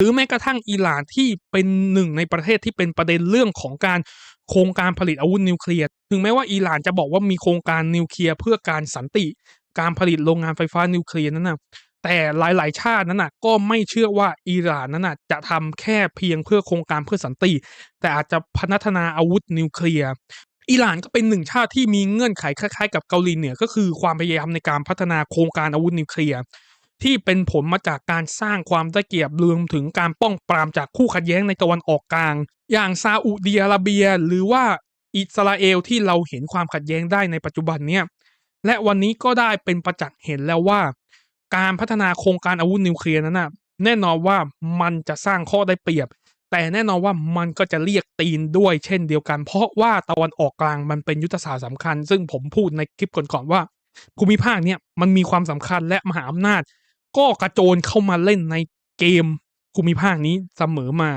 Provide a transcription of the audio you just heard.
หรือแม้กระทั่งอิหร่านที่เป็นหนึ่งในประเทศที่เป็นประเด็นเรื่องของการโครงการผลิตอาวุธนิวเคลียร์ ถึงแม้ว่าอิหร่านจะบอกว่ามีโครงการนิวเคลียร์เพื่อการสันติ การผลิตโรงงานไฟฟ้านิวเคลียร์นั้นนะแต่หลายๆ ชาตินั้นนะก็ไม่เชื่อว่าอิหร่านนั้นนะจะทำแค่เพียงเพื่อโครงการเพื่อสันติ แต่อาจจะพัฒนาอาวุธนิวเคลียร์อิหร่านก็เป็นหนึ่งชาติที่มีเงื่อนไขคล้ายๆ กับเกาหลีเหนือก็คือความพยายามในการพัฒนาโครงการอาวุธนิวเคลียร์ ที่เป็นผลมาจากการสร้างความไดเปรียบรวมถึงการป้องปรามจากคู่ขัดแย้งในตะวันออกกลาง อย่างซาอุดิอาระเบีย หรือว่าอิสราเอลที่เราเห็นความขัดแย้งได้ในปัจจุบันเนี่ยและวันนี้ก็ได้เป็นประจักษ์เห็นแล้วว่า การพัฒนาโครงการอาวุธนิวเคลียร์นั้นนะแน่นอนว่ามันจะสร้างข้อได้เปรียบ แต่แน่นอนว่ามันก็จะเรียกตีนด้วยเช่นเดียวกัน เพราะว่าตะวันออกกลางมันเป็นยุทธศาสตร์สำคัญ ซึ่งผมพูดในคลิปก่อนๆว่าภูมิภาคเนี่ยมันมีความสำคัญและมหาอำนาจ ก็กระโจนเข้ามาเล่นในเกมภูมิภาคนี้เสมอมา